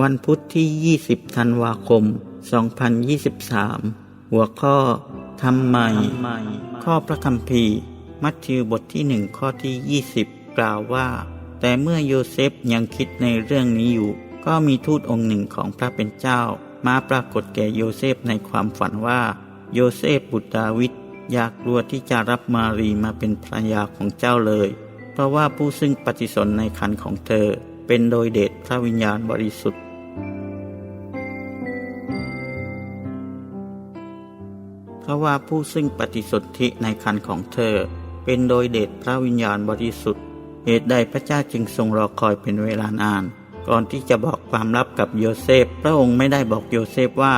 วันพุทธที่ 20 ธันวาคม 2023 หัวข้อทำไมข้อพระคัมภีร์ มัทธิวบทที่หนึ่งข้อที่ 20 กล่าวว่า แต่เมื่อโยเซฟยังคิดในเรื่องนี้อยู่ ก็มีทูตองค์หนึ่งของพระเป็นเจ้า มาปรากฏแก่โยเซฟในความฝันว่า โยเซฟบุตรดาวิดอยากกลัวที่จะรับมารีมาเป็นภรรยาของเจ้าเลย เพราะว่าผู้ซึ่งปฏิสนในคันของเธอเป็นโดยเดชพระวิญญาณบริสุทธิ์ เพราะว่าผู้ซึ่งปฏิสนธิในคันของเธอ เป็นโดยเดชพระวิญญาณบริสุทธิ์ เหตุใดพระเจ้าจึงทรงรอคอยเป็นเวลานาน ก่อนที่จะบอกความลับกับโยเซฟ พระองค์ไม่ได้บอกโยเซฟว่า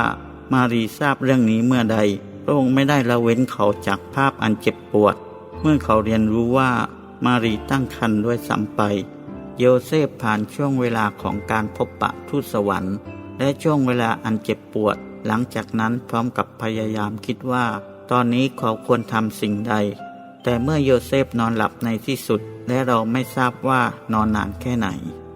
มารีทราบเรื่องนี้เมื่อใด พระองค์ไม่ได้ละเว้นเขาจากภาพอันเจ็บปวด เมื่อเขาเรียนรู้ว่ามารีตั้งครรภ์ด้วยซ้ำไป โยเซฟผ่านช่วงเวลาของการพบปะทูตสวรรค์ และช่วงเวลาอันเจ็บปวด หลังจากนั้นพร้อมกับพยายามคิดว่า ตอนนี้เขาควรทำสิ่งใด แต่เมื่อโยเซฟนอนหลับในที่สุด และเราไม่ทราบว่านอนนานแค่ไหน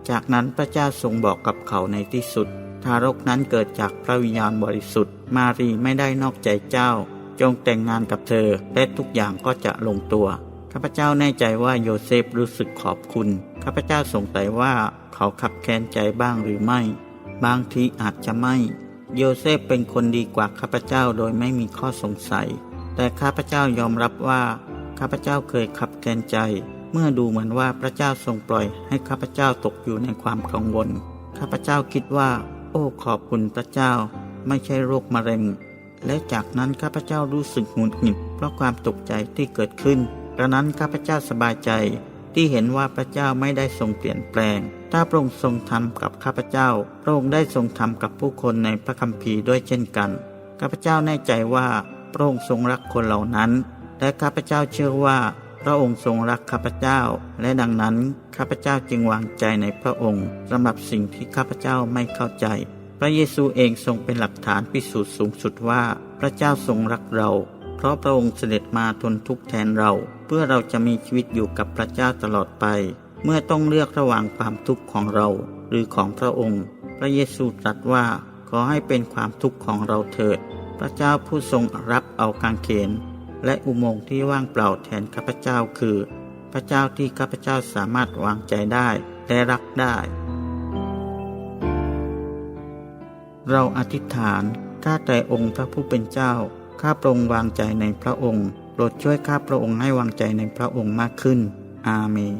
จากนั้นพระเจ้าทรงบอกกับเขาในที่สุด ทารกนั้นเกิดจากพระวิญญาณบริสุทธิ์ มารีไม่ได้นอกใจเจ้า จงแต่งงานกับเธอ และทุกอย่างก็จะลงตัวข้าพเจ้าแน่ใจว่าโยเซฟรู้สึกขอบคุณ ข้าพเจ้าสงสัยว่าเขาขับแค้นใจบ้างหรือไม่ บางทีอาจจะไม่ โยเซฟเป็นคนดีกว่าข้าพเจ้าโดยไม่มีข้อสงสัย แต่ข้าพเจ้ายอมรับว่าข้าพเจ้าเคยขับแค้นใจ เมื่อดูเหมือนว่าพระเจ้าทรงปล่อยให้ข้าพเจ้าตกอยู่ในความกังวล ข้าพเจ้าคิดว่า โอ้ขอบคุณพระเจ้า ไม่ใช่โรคมะเร็ง และจากนั้นข้าพเจ้ารู้สึกหงุดหงิดเพราะความตกใจที่เกิดขึ้นดังนั้นข้าพเจ้าสบายใจ ที่เห็นว่าพระเจ้าไม่ได้ทรงเปลี่ยนแปลง ถ้าพระองค์ทรงทำกับข้าพเจ้า พระองค์ได้ทรงทำกับผู้คนในพระคัมภีร์ด้วยเช่นกัน ข้าพเจ้าแน่ใจว่าพระองค์ทรงรักคนเหล่านั้น และข้าพเจ้าเชื่อว่า พระองค์ทรงรักข้าพเจ้า และดังนั้นข้าพเจ้าจึงวางใจในพระองค์สำหรับสิ่งที่ข้าพเจ้าไม่เข้าใจ พระเยซูเองทรงเป็นหลักฐานพิสูจน์สูงสุดว่า พระเจ้าทรงรักเรา เพราะพระองค์เสด็จมาทนทุกข์แทนเรา เพื่อเราจะมีชีวิตอยู่กับพระเจ้าตลอดไป เมื่อต้องเลือกระหว่างความทุกข์ของเราหรือของพระองค์ พระเยซูตรัสว่าขอให้เป็นความทุกข์ของเราเถิด พระเจ้าผู้ทรงรับเอากางเขน และอุโมงค์ที่ว่างเปล่าแทนข้าพเจ้าคือ พระเจ้าที่ข้าพเจ้าสามารถวางใจได้และรักได้ เราอธิษฐานข้าแต่องค์พระผู้เป็นเจ้าข้าพรงวางใจในพระองค์ โปรดช่วยข้าพระองค์ให้วางใจในพระองค์มากขึ้น อาเมน